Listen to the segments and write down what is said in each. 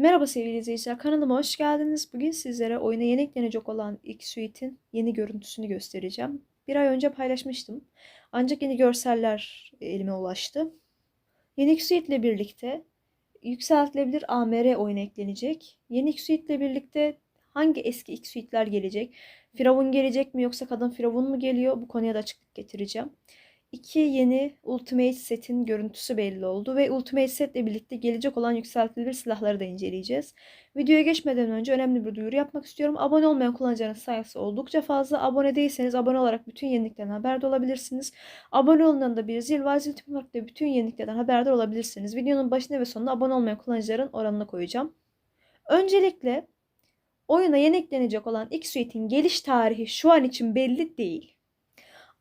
Merhaba sevgili izleyiciler, kanalıma hoş geldiniz. Bugün sizlere oyuna yeni eklenecek olan X Suite'in yeni görüntüsünü göstereceğim. Bir ay önce paylaşmıştım. Ancak yeni görseller elime ulaştı. Yeni Suite ile birlikte yükseltilebilir AMR oyuna eklenecek. Yeni Suite ile birlikte hangi eski X Suite'ler gelecek? Firavun gelecek mi yoksa kadın Firavun mu geliyor? Bu konuya da açıklık getireceğim. İki yeni Ultimate setin görüntüsü belli oldu ve Ultimate setle birlikte gelecek olan yükseltilir silahları da inceleyeceğiz. Videoya geçmeden önce önemli bir duyuru yapmak istiyorum. Abone olmayan kullanıcıların sayısı oldukça fazla. Abone değilseniz abone olarak bütün yeniliklerden haberdar olabilirsiniz. Abone olunan da bir zil var. Zil tıklamakla bütün yeniliklerden haberdar olabilirsiniz. Videonun başında ve sonunda abone olmayan kullanıcıların oranını koyacağım. Öncelikle oyuna yeni eklenecek olan X-Suite'in geliş tarihi şu an için belli değil.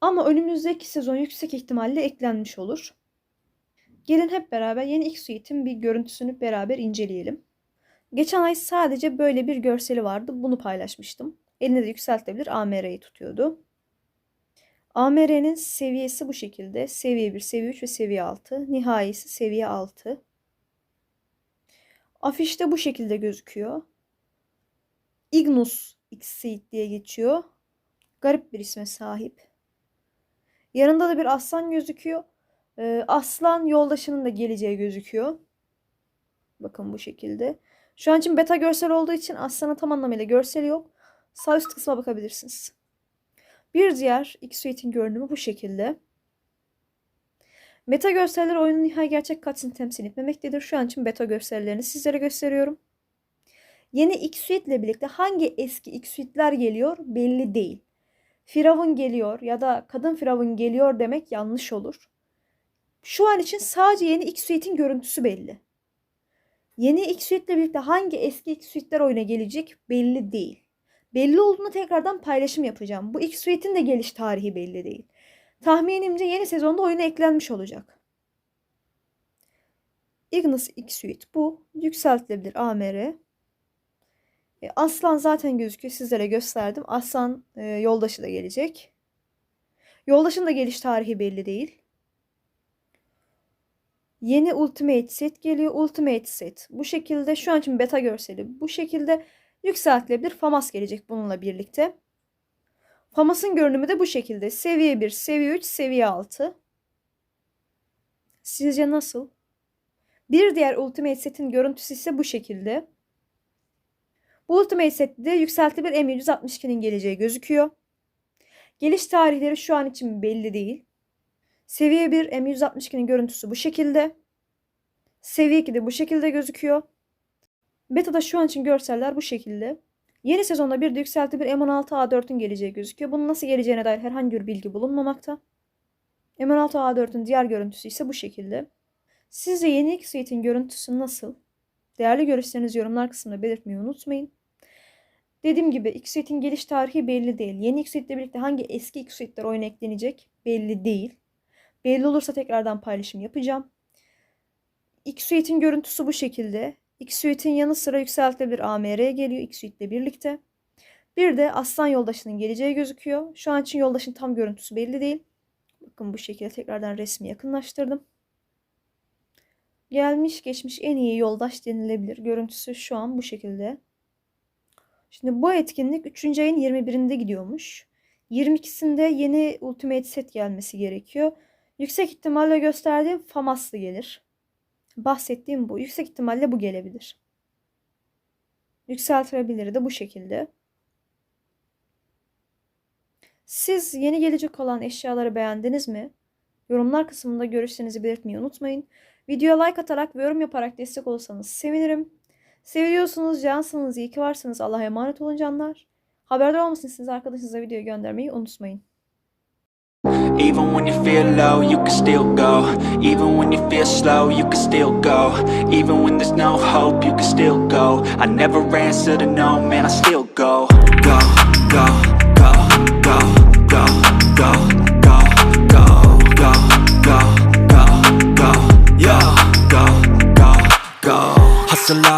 Ama önümüzdeki sezon yüksek ihtimalle eklenmiş olur. Gelin hep beraber yeni X-Suite'in bir görüntüsünü beraber inceleyelim. Geçen ay sadece böyle bir görseli vardı. Bunu paylaşmıştım. Elinde de yükseltebilir AMR'yi tutuyordu. AMR'nin seviyesi bu şekilde. Seviye 1, seviye 3 ve seviye 6. Nihayesi seviye 6. Afişte bu şekilde gözüküyor. Ignus X-Suite diye geçiyor. Garip bir isme sahip. Yanında da bir aslan gözüküyor. Ee, aslan yoldaşının da geleceği gözüküyor. Bakın bu şekilde. Şu an için beta görsel olduğu için aslanın tam anlamıyla görseli yok. Sağ üst kısma bakabilirsiniz. Bir diğer X-Suite'in görünümü bu şekilde. Beta görseller oyunun nihai gerçek katsını temsil etmemektedir. Şu an için beta görsellerini sizlere gösteriyorum. Yeni X-Suite ile birlikte hangi eski X-Suite'ler geliyor belli değil. Firavun geliyor ya da kadın Firavun geliyor demek yanlış olur. Şu an için sadece yeni X-Suite'in görüntüsü belli. Yeni X-Suite ile birlikte hangi eski X-Suite'ler oyuna gelecek belli değil. Belli olduğunu tekrardan paylaşım yapacağım. Bu X-Suite'in de geliş tarihi belli değil. Tahminimce yeni sezonda oyuna eklenmiş olacak. Ignis X-Suite bu. Yükseltilebilir AMR. E, Aslan zaten gözüküyor. Sizlere gösterdim. Aslan e, yoldaşı da gelecek. Yoldaşın da geliş tarihi belli değil. Yeni Ultimate set geliyor. Ultimate set. Bu şekilde şu an için beta görseli. Bu şekilde yükseltilebilir. FAMAS gelecek bununla birlikte. FAMAS'ın görünümü de bu şekilde. Seviye 1, seviye 3, seviye 6. Sizce nasıl? Bir diğer Ultimate setin görüntüsü ise bu şekilde. Ultimate sette yükseltilir M162'nin geleceği gözüküyor. Geliş tarihleri şu an için belli değil. Seviye 1 M162'nin görüntüsü bu şekilde. Seviye 2 de bu şekilde gözüküyor. Beta'da şu an için görseller bu şekilde. Yeni sezonda bir de yükselti bir M16A4'ün geleceği gözüküyor. Bunun nasıl geleceğine dair herhangi bir bilgi bulunmamakta. M16A4'ün diğer görüntüsü ise bu şekilde. Sizce yeni X-Suite'in görüntüsü nasıl? Değerli görüşlerinizi yorumlar kısmında belirtmeyi unutmayın. Dediğim gibi X-Suite'in geliş tarihi belli değil. Yeni X-Suite ile birlikte hangi eski X-Suite'ler oyuna eklenecek belli değil. Belli olursa tekrardan paylaşım yapacağım. X-Suite'in görüntüsü bu şekilde. X-Suite'in yanı sıra yükseltilebilir AMR geliyor X-Suite ile birlikte. Bir de Aslan yoldaşının geleceği gözüküyor. Şu an için yoldaşın tam görüntüsü belli değil. Bakın bu şekilde tekrardan resmi yakınlaştırdım. Gelmiş geçmiş en iyi yoldaş denilebilir. Görüntüsü şu an bu şekilde. Şimdi bu etkinlik 3. ayın 21'inde gidiyormuş. 22'sinde yeni Ultimate set gelmesi gerekiyor. Yüksek ihtimalle gösterdiğim FAMAS'lı gelir. Bahsettiğim bu. Yüksek ihtimalle bu gelebilir. Yükseltilebilir de bu şekilde. Siz yeni gelecek olan eşyaları beğendiniz mi? Yorumlar kısmında görüşlerinizi belirtmeyi unutmayın. Videoya like atarak ve yorum yaparak destek olursanız sevinirim. Seviyorsunuz, cansınız, iyi ki varsınız. Allah'a emanet olun canlar. Haberdar olmasınız arkadaşınıza videoyu göndermeyi unutmayın. Even when you feel low, you can still go. Even when you feel slow, you can still go. Even when there's no hope, you can still go. I never answer to no, man, I still go, go, go,